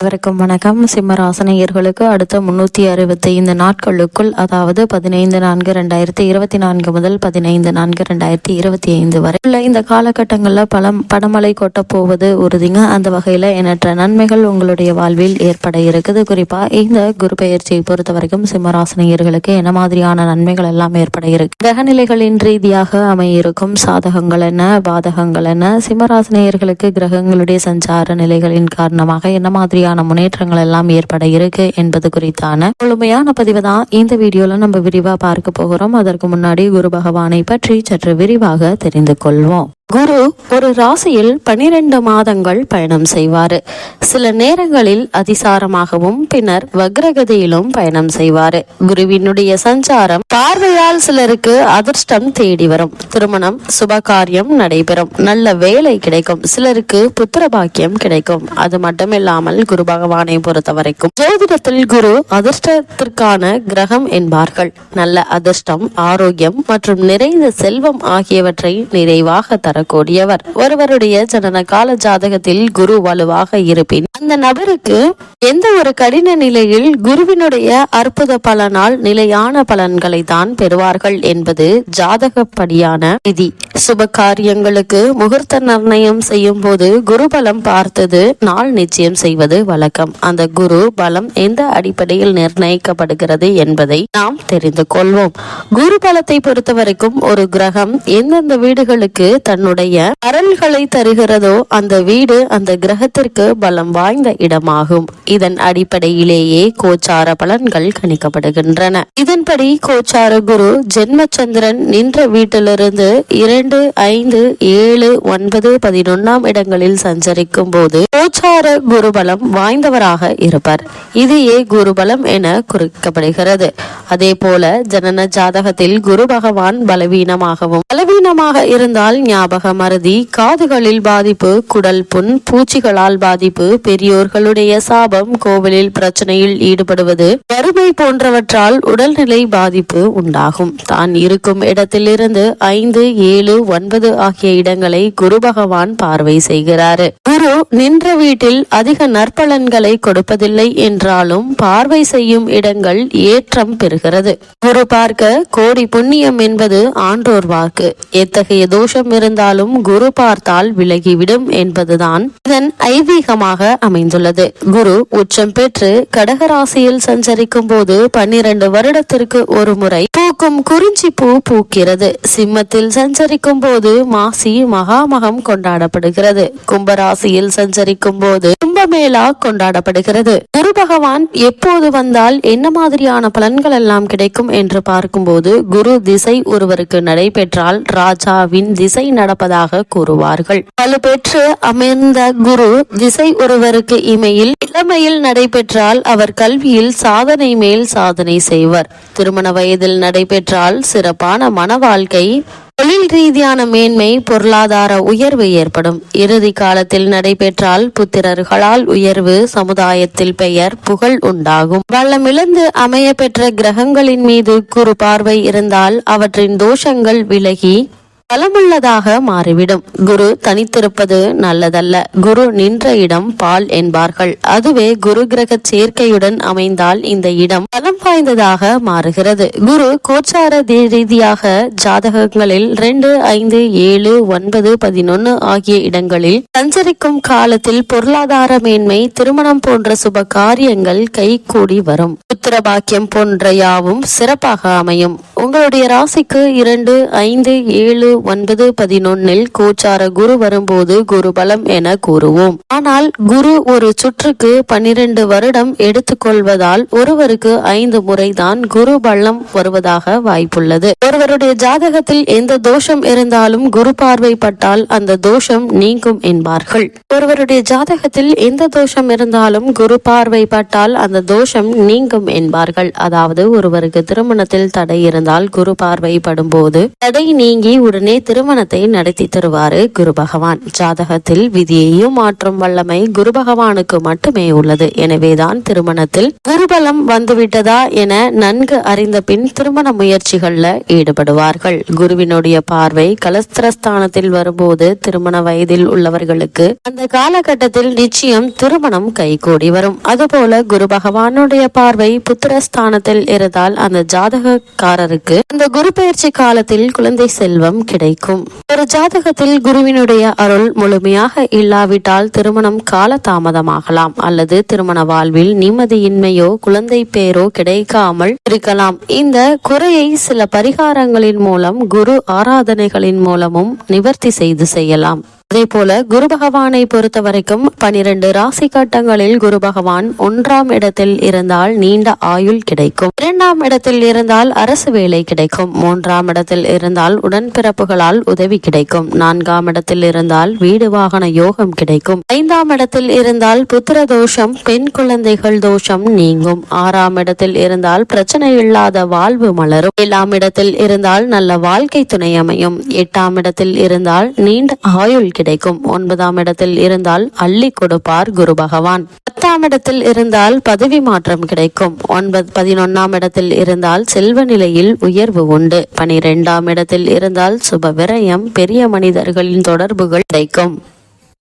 அனைவருக்கும் வணக்கம். சிம்மராசனையர்களுக்கு அடுத்த முன்னூத்தி அறுபத்தி ஐந்து நாட்களுக்குள் அதாவது பதினைந்து நான்கு ரெண்டாயிரத்தி இருபத்தி நான்கு முதல் பதினைந்து நான்கு ரெண்டாயிரத்தி இருபத்தி ஐந்து வரை உள்ள இந்த காலகட்டங்களில் பலம் படமழை கொட்ட போவது உறுதிங்க. அந்த வகையில் எண்ணற்ற நன்மைகள் உங்களுடைய வாழ்வில் ஏற்பட இருக்குது. குறிப்பா இந்த குரு பெயர்ச்சியை பொறுத்த வரைக்கும் சிம்மராசனையர்களுக்கு என்ன மாதிரியான நன்மைகள் எல்லாம் ஏற்பட இருக்கு? கிரகநிலைகளின் ரீதியாக அமையிருக்கும் சாதகங்கள் என்ன பாதகங்கள் என்ன? சிம்மராசனையர்களுக்கு கிரகங்களுடைய சஞ்சார நிலைகளின் காரணமாக என்ன மாதிரியான முன்னேற்றங்கள் எல்லாம் ஏற்பட இருக்கு என்பது குறித்தான முழுமையான பதிவு தான் இந்த வீடியோல நம்ம விரிவா பார்க்க போகிறோம். அதற்கு முன்னாடி குரு பகவானை பற்றி சற்று விரிவாக தெரிந்து கொள்வோம். குரு ஒரு ராசியில் பனிரெண்டு மாதங்கள் பயணம் செய்வாரு. சில நேரங்களில் அதிசாரமாகவும் பின்னர் வக்ரகதியிலும் பயணம் செய்வாரு. குருவினுடைய சஞ்சாரம் பார்வையால் சிலருக்கு அதிர்ஷ்டம் தேடி வரும். திருமணம் சுபகாரியம் நடைபெறும். நல்ல வேலை கிடைக்கும். சிலருக்கு புத்திர பாக்கியம் கிடைக்கும். அது மட்டுமில்லாமல் குரு பகவானை பொறுத்த வரைக்கும் ஜோதிடத்தில் குரு அதிர்ஷ்டத்திற்கான கிரகம் என்பார்கள். நல்ல அதிர்ஷ்டம் ஆரோக்கியம் மற்றும் நிறைந்த செல்வம் ஆகியவற்றை நிறைவாக வரக்கூடியவர். ஒருவருடைய ஜனன கால ஜாதகத்தில் குரு வலுவாக இருப்பின் அந்த நபருக்கு எந்த ஒரு கடின நிலையில் குருவினுடைய அற்புத பலனால் நிலையான பலன்களை தான் பெறுவார்கள் என்பது ஜாதகப்படியான விதி சுப காரியங்களுக்கு முகூர்த்த நிர்ணயம் செய்யும் போது குரு பலம் பார்த்தது நாள் நிச்சயம் செய்வது வழக்கம். அந்த குரு பலம் எந்த அடிப்படையில் நிர்ணயிக்கப்படுகிறது என்பதை நாம் தெரிந்து கொள்வோம். குரு பலத்தை பொறுத்தவரைக்கும் ஒரு கிரகம் எந்தெந்த வீடுகளுக்கு தன்னுடைய அருள்களை தருகிறதோ அந்த வீடு அந்த கிரகத்திற்கு பலம் வாய்ந்த இடமாகும். இதன் அடிப்படையிலேயே கோச்சார பலன்கள் கணிக்கப்படுகின்றன. இதன்படி கோச்சார குரு ஜென்மச்சந்திரன் நின்ற வீட்டிலிருந்து இரண்டு ஐந்து ஏழு ஒன்பது பதினொன்னாம் இடங்களில் சஞ்சரிக்கும் போது கோச்சார குருபலம் வாய்ந்தவராக இருப்பார். இதையே குருபலம் என குறிக்கப்படுகிறது. அதே போல ஜனன ஜாதகத்தில் குரு பகவான் பலவீனமாகவும் பல கடினமாக இருந்தால் ஞாபக மறதி காதுகளில் பாதிப்பு குடல் புண் பூச்சிகளால் பாதிப்பு பெரியோர்களுடைய சாபம் கோவிலில் பிரச்சனையில் ஈடுபடுவது வறுமை போன்றவற்றால் உடல்நிலை பாதிப்பு உண்டாகும். தான் இருக்கும் இடத்திலிருந்து ஐந்து ஏழு ஒன்பது ஆகிய இடங்களை குரு பகவான் பார்வை செய்கிறாரு. குரு நின்ற வீட்டில் அதிக நற்பலன்களை கொடுப்பதில்லை என்றாலும் பார்வை செய்யும் இடங்கள் ஏற்றம் பெறுகிறது. குரு பார்க்க கோடி புண்ணியம் என்பது ஆன்றோர் வாக்கு. எத்தகைய தோஷம் இருந்தாலும் குரு பார்த்தால் விலகிவிடும் என்பதுதான் இதன் ஐதீகமாக அமைந்துள்ளது. குரு உச்சம் பெற்று கடகராசியில் சஞ்சரிக்கும் போது பன்னிரண்டு வருடத்திற்கு ஒரு முறை பூக்கும் குறிஞ்சி பூ பூக்கிறது. சிம்மத்தில் சஞ்சரிக்கும் போது மாசி மகாமகம் கொண்டாடப்படுகிறது. கும்பராசியில் சஞ்சரிக்கும் போது கும்பமேளா கொண்டாடப்படுகிறது. குரு பகவான் எப்போது வந்தால் என்ன மாதிரியான பலன்கள் எல்லாம் கிடைக்கும் என்று பார்க்கும்போது குரு திசை ஒருவருக்கு நடைபெற்றால் ராஜாவின் திசை நடப்பதாக கூறுவார்கள். வலுப்பெற்று அமர்ந்த குரு திசை ஒருவருக்கு இமையில் இளமையில் நடைபெற்றால் அவர் கல்வியில் சாதனை மேல் சாதனை செய்வர். திருமண வயதில் நடைபெற்றால் சிறப்பான மன வாழ்க்கை தொழில் ரீதியான மேன்மை பொருளாதார உயர்வு ஏற்படும். இறுதி காலத்தில் நடைபெற்றால் புத்திரர்களால் உயர்வு சமுதாயத்தில் பெயர் புகழ் உண்டாகும். வல்லமிழந்து அமைய பெற்ற கிரகங்களின் மீது குறு பார்வை இருந்தால் அவற்றின் தோஷங்கள் விலகி பலமுள்ளதாக மாறிவிடும். குரு தனித்திருப்பது நல்லதல்ல. குரு நின்ற இடம் பால் என்பார்கள். அதுவே குரு கிரக சேர்க்கையுடன் அமைந்தால் இந்த இடம் பலம் வாய்ந்ததாக மாறுகிறது. குரு கோச்சார ரீதியாக ஜாதகங்களில் ரெண்டு ஐந்து ஏழு ஒன்பது பதினொன்னு ஆகிய இடங்களில் சஞ்சரிக்கும் காலத்தில் பொருளாதார மேன்மை திருமணம் போன்ற சுப காரியங்கள் கை கூடி வரும். புத்திர பாக்கியம் போன்ற யாவும் சிறப்பாக அமையும். உங்களுடைய ராசிக்கு இரண்டு ஐந்து ஏழு ஒன்பது பதினொன்னில் கோச்சார குரு வரும்போது குரு பலம் என கூறுவோம். ஆனால் குரு ஒரு சுற்றுக்கு பன்னிரண்டு வருடம் எடுத்துக்கொள்வதால் ஒருவருக்கு ஐந்து முறைதான் குரு பலம் வருவதாக வாய்ப்புள்ளது. ஒருவருடைய ஜாதகத்தில் எந்த தோஷம் இருந்தாலும் குரு பார்வைப்பட்டால் அந்த தோஷம் நீங்கும் என்பார்கள். ஒருவருடைய ஜாதகத்தில் எந்த தோஷம் இருந்தாலும் குரு பார்வைப்பட்டால் அந்த தோஷம் நீங்கும் என்பார்கள். அதாவது ஒருவருக்கு திருமணத்தில் தடை இருந்தால் குரு பார்வைப்படும் போது தடை நீங்கி உடனே உடனே திருமணத்தை நடத்தி தருவாரு குரு பகவான். ஜாதகத்தில் விதியையும் மாற்றும் வல்லமை குரு பகவானுக்கு மட்டுமே உள்ளது. எனவேதான் திருமணத்தில் குருபலம் வந்துவிட்டதா என நன்கு அறிந்த பின் திருமண முயற்சிகள்ல ஈடுபடுவார்கள். குருவினுடைய பார்வை கலஸ்திரஸ்தானத்தில் வரும்போது திருமண வயதில் உள்ளவர்களுக்கு அந்த காலகட்டத்தில் நிச்சயம் திருமணம் கைகூடி வரும். அதுபோல குரு பகவானுடைய பார்வை புத்திரஸ்தானத்தில் இருந்தால் அந்த ஜாதகக்காரருக்கு அந்த குரு பயிற்சி காலத்தில் குழந்தை செல்வம் கிடைக்கும். ஒரு ஜாதகத்தில் குருவினுடைய அருள் முழுமையாக இல்லாவிட்டால் திருமணம் கால தாமதமாகலாம் அல்லது திருமண வாழ்வில் நிம்மதியின்மையோ குழந்தை பேரோ கிடைக்காமல் இருக்கலாம். இந்த குறையை சில பரிகாரங்களின் மூலம் குரு ஆராதனைகளின் மூலமும் நிவர்த்தி செய்து செய்யலாம். அதே போல குரு பகவானை பொறுத்த வரைக்கும் பனிரெண்டு ராசி கட்டங்களில் குரு பகவான் ஒன்றாம் இடத்தில் இருந்தால் நீண்ட ஆயுள் கிடைக்கும். இரண்டாம் இடத்தில் இருந்தால் அரசு வேலை கிடைக்கும். மூன்றாம் இடத்தில் இருந்தால் உடன்பிறப்புகளால் உதவி கிடைக்கும். நான்காம் இடத்தில் இருந்தால் வீடு வாகன யோகம் கிடைக்கும். ஐந்தாம் இடத்தில் இருந்தால் புத்திர தோஷம் பெண் குழந்தைகள் தோஷம் நீங்கும். ஆறாம் இடத்தில் இருந்தால் பிரச்சனை இல்லாத வாழ்வு மலரும். ஏழாம் இடத்தில் இருந்தால் நல்ல வாழ்க்கை துணை அமையும். எட்டாம் இடத்தில் இருந்தால் நீண்ட ஆயுள் கிடைக்கும். ஒன்பதாம் இடத்தில் இருந்தால் அள்ளி கொடுப்பார் குரு பகவான். பத்தாம் இடத்தில் இருந்தால் பதவி மாற்றம் கிடைக்கும். ஒன்பது பதினொன்னாம் இடத்தில் இருந்தால் செல்வ நிலையில் உயர்வு உண்டு. பனிரெண்டாம் இடத்தில் இருந்தால் சுப விரயம் பெரிய மனிதர்களின் தொடர்புகள் கிடைக்கும்.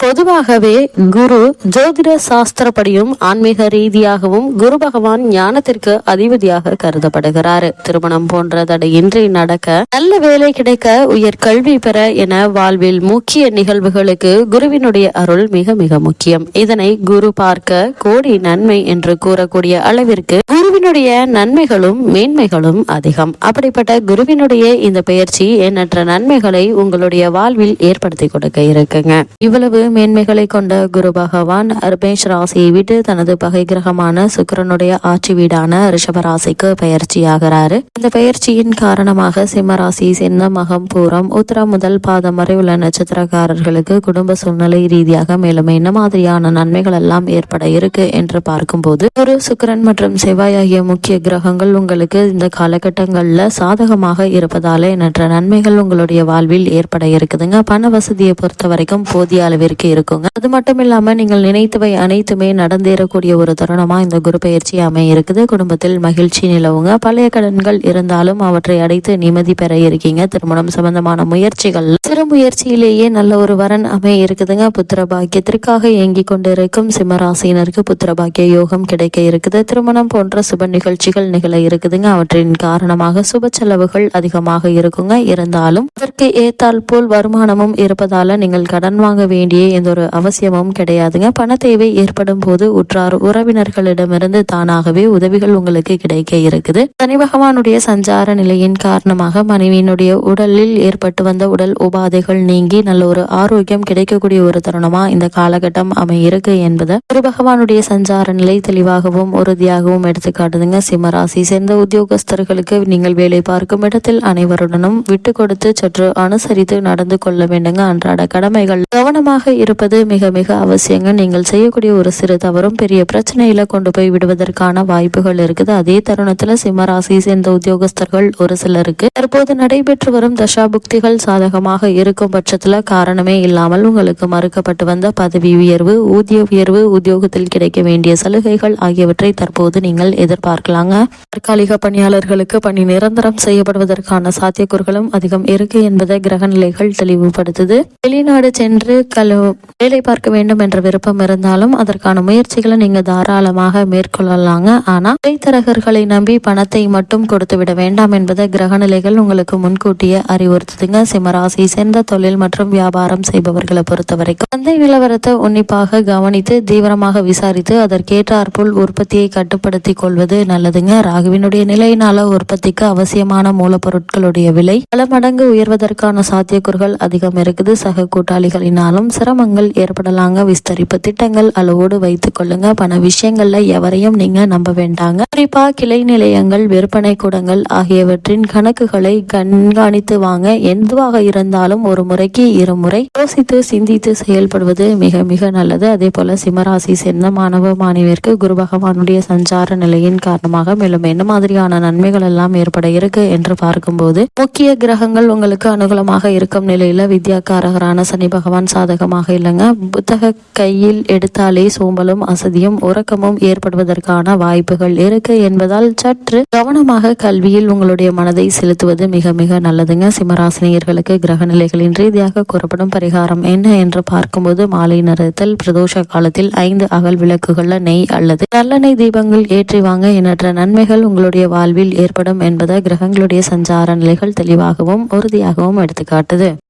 பொதுவாகவே குரு ஜோதிட சாஸ்திரப்படியும் ஆன்மீக ரீதியாகவும் குரு பகவான் ஞானத்திற்கு அதிபதியாக கருதப்படுகிறார். திருமணம் போன்ற தடையின்றி நடக்க நல்ல வேலை கிடைக்க உயர் கல்வி பெற என வாழ்வில் முக்கிய நிகழ்வுகளுக்கு குருவினுடைய அருள் மிக மிக முக்கியம். இதனை குரு பார்க்க கோடி நன்மை என்று கூறக்கூடிய அளவிற்கு குருவினுடைய நன்மைகளும் மேன்மைகளும் அதிகம். அப்படிப்பட்ட குருவினுடைய இந்த பயிற்சி எண்ணற்ற நன்மைகளை உங்களுடைய வாழ்வில் ஏற்படுத்தி கொடுக்க இருக்குங்க. இவ்வளவு மேன்மைகளை கொண்ட குரு பகவான் மேஷ ராசியை விட்டு தனது பகை கிரகமான சுக்கரனுடைய ஆட்சி வீடான ரிஷப ராசிக்கு பயிற்சியாகிறாரு இந்த பயிற்சியின் காரணமாக சிம்ம ராசி மகம் பூரம் உத்தரம் முதல் பாதம் வரை உள்ள நட்சத்திரக்காரர்களுக்கு குடும்ப சூழ்நிலை ரீதியாக மேலும் என்ன மாதிரியான நன்மைகள் எல்லாம் ஏற்பட இருக்கு என்று பார்க்கும்போது ஒரு சுக்கரன் மற்றும் செவ்வாய் ஆகிய முக்கிய கிரகங்கள் உங்களுக்கு இந்த காலகட்டங்கள்ல சாதகமாக இருப்பதாலே எண்ணற்ற நன்மைகள் உங்களுடைய வாழ்வில் ஏற்பட இருக்குதுங்க. பண வசதியை பொறுத்த வரைக்கும் போதிய அளவிற்கு இருக்குங்க. அது மட்டும் இல்லாம நீங்கள் நினைத்தவை அனைத்துமே நடந்தேறக்கூடிய ஒரு தருணமா இந்த குரு பயிற்சி அமைய இருக்குது குடும்பத்தில் மகிழ்ச்சி நிலவுங்க. பழைய கடன்கள் இருந்தாலும் அவற்றை அடைத்து நிம்மதி பெற இருக்கீங்க. திருமணம் சம்பந்தமான முயற்சிகள். சிறு முயற்சியிலேயே நல்ல ஒரு வரன் அமைய இருக்குதுங்க புத்திர பாக்கியத்திற்காக இயங்கிக் கொண்டிருக்கும் சிம்மராசினருக்கு புத்திர பாக்கிய யோகம் கிடைக்க இருக்குது. திருமணம் போன்ற சுப நிகழ்ச்சிகள் நிகழ இருக்குதுங்க. அவற்றின் காரணமாக சுப செலவுகள் அதிகமாக இருக்குங்க. இருந்தாலும் அதற்கு ஏத்தால் போல் வருமானமும் இருப்பதால நீங்கள் கடன் வாங்க வேண்டிய எந்த ஒரு அவசியமும் கிடையாதுங்க. பண தேவை ஏற்படும் போது உற்றார் உறவினர்களிடமிருந்து தானாகவே உதவிகள் உங்களுக்கு கிடைக்க இருக்குது. சனி பகவானுடைய சஞ்சார நிலையின் காரணமாக மனைவியினுடைய உடலில் ஏற்பட்டு வந்த உடல் உபாதைகள் நீங்கி நல்ல ஒரு ஆரோக்கியம் கிடைக்கக்கூடிய ஒரு தருணமா இந்த காலகட்டம் அமையிருக்கு என்பதை குரு பகவானுடைய சஞ்சார நிலை தெளிவாகவும் உறுதியாகவும் எடுத்துக்காட்டுதுங்க. சிம்மராசி சேர்ந்த உத்தியோகஸ்தர்களுக்கு நீங்கள் வேலை பார்க்கும் இடத்தில் அனைவருடனும் விட்டு கொடுத்து சற்று அனுசரித்து நடந்து கொள்ள வேண்டுங்க. அன்றாட கடமைகள். கவனமாக இருப்பது மிக மிக அவசியங்க. நீங்கள் செய்யக்கூடிய ஒரு சிறு தவறும் பெரிய பிரச்சனையில கொண்டு போய் விடுவதற்கான வாய்ப்புகள் இருக்குது. அதே தருணத்துல சிம்மராசி சேர்ந்த உத்தியோகஸ்தர்கள் ஒரு சிலருக்கு தற்போது நடைபெற்று வரும் தசாபுக்திகள் சாதகமாக இருக்கும் பட்சத்துல காரணமே இல்லாமல் உங்களுக்கு மறுக்கப்பட்டு வந்த பதவி உயர்வு ஊதிய உயர்வு உத்தியோகத்தில் கிடைக்க வேண்டிய சலுகைகள் ஆகியவற்றை தற்போது நீங்கள் எதிர்பார்க்கலாங்க. தற்காலிக பணியாளர்களுக்கு பணி நிரந்தரம் செய்யப்படுவதற்கான சாத்தியக்கூறுகளும் அதிகம் இருக்கு என்பதை கிரகநிலைகள் தெளிவுபடுத்துது. வெளிநாடு சென்று கலோ வேலை பார்க்க வேண்டும் என்ற விருப்பம் இருந்தாலும் அதற்கான முயற்சிகளை நீங்க தாராளமாக மேற்கொள்ளலாங்க. ஆனா இடைத்தரகர்களை நம்பி பணத்தை மட்டும் கொடுத்து விட வேண்டாம் என்பதை கிரகநிலைகள் உங்களுக்கு முன்கூட்டியே அறிவுறுத்துதுங்க. சிம்மராசி சேர்ந்த தொழில் மற்றும் வியாபாரம் செய்பவர்களை பொறுத்த வரைக்கும் சந்தை நிலவரத்தை உன்னிப்பாக கவனித்து தீவிரமாக விசாரித்து அதற்கேற்றாற்போல் உற்பத்தியை கட்டுப்படுத்தி கொள்வது நல்லதுங்க. ராகுவினுடைய நிலையினால உற்பத்திக்கு அவசியமான மூலப்பொருட்களுடைய விலை பல மடங்கு உயர்வதற்கான சாத்தியக்கூறுகள் அதிகம் இருக்குது. சக கூட்டாளிகளினாலும் சிரம சிரமங்கள் ஏற்படலாங்க. விஸ்தரிப்பு திட்டங்கள் அளவோடு வைத்துக் கொள்ளுங்க. பண விஷயங்கள்ல எவரையும் நீங்க நம்ப வேண்டாங்க. குறிப்பா கிளை நிலையங்கள் விற்பனை கூடங்கள் ஆகியவற்றின் கணக்குகளை கண்காணித்து வாங்க. எதுவாக இருந்தாலும் ஒரு முறைக்கு இருமுறை யோசித்து சிந்தித்து செயல்படுவது மிக மிக நல்லது. அதே போல சிம்மராசி சேர்ந்த மாணவ மாணவியருக்கு குரு பகவானுடைய சஞ்சார நிலையின் காரணமாக மேலும் என்ன மாதிரியான நன்மைகள் எல்லாம் ஏற்பட இருக்கு என்று பார்க்கும்போது முக்கிய கிரகங்கள் உங்களுக்கு அனுகூலமாக இருக்கும் நிலையில வித்யாக்காரகரான சனி பகவான் சாதகமாக இல்லைங்க. புத்தக கையில் எடுத்தாலே சோம்பலும் அசதியும் உறக்கமும் ஏற்படுவதற்கான வாய்ப்புகள் இருக்கு என்பதால் சற்று கவனமாக கல்வியில் உங்களுடைய மனதை செலுத்துவது மிக மிக நல்லதுங்க. சிம்மராசினியர்களுக்கு கிரக நிலைகளின் ரீதியாக கூறப்படும் பரிகாரம் என்ன என்று பார்க்கும்போது மாலை நேரத்தில் பிரதோஷ காலத்தில் ஐந்து அகல் விளக்குகள்ல நெய் அல்லது நல்லெண்ணெய் தீபங்கள் ஏற்றி வாங்க எண்ணற்ற நன்மைகள் உங்களுடைய வாழ்வில் ஏற்படும் என்பதை கிரகங்களுடைய சஞ்சார நிலைகள் தெளிவாகவும் உறுதியாகவும் எடுத்துக்காட்டுது.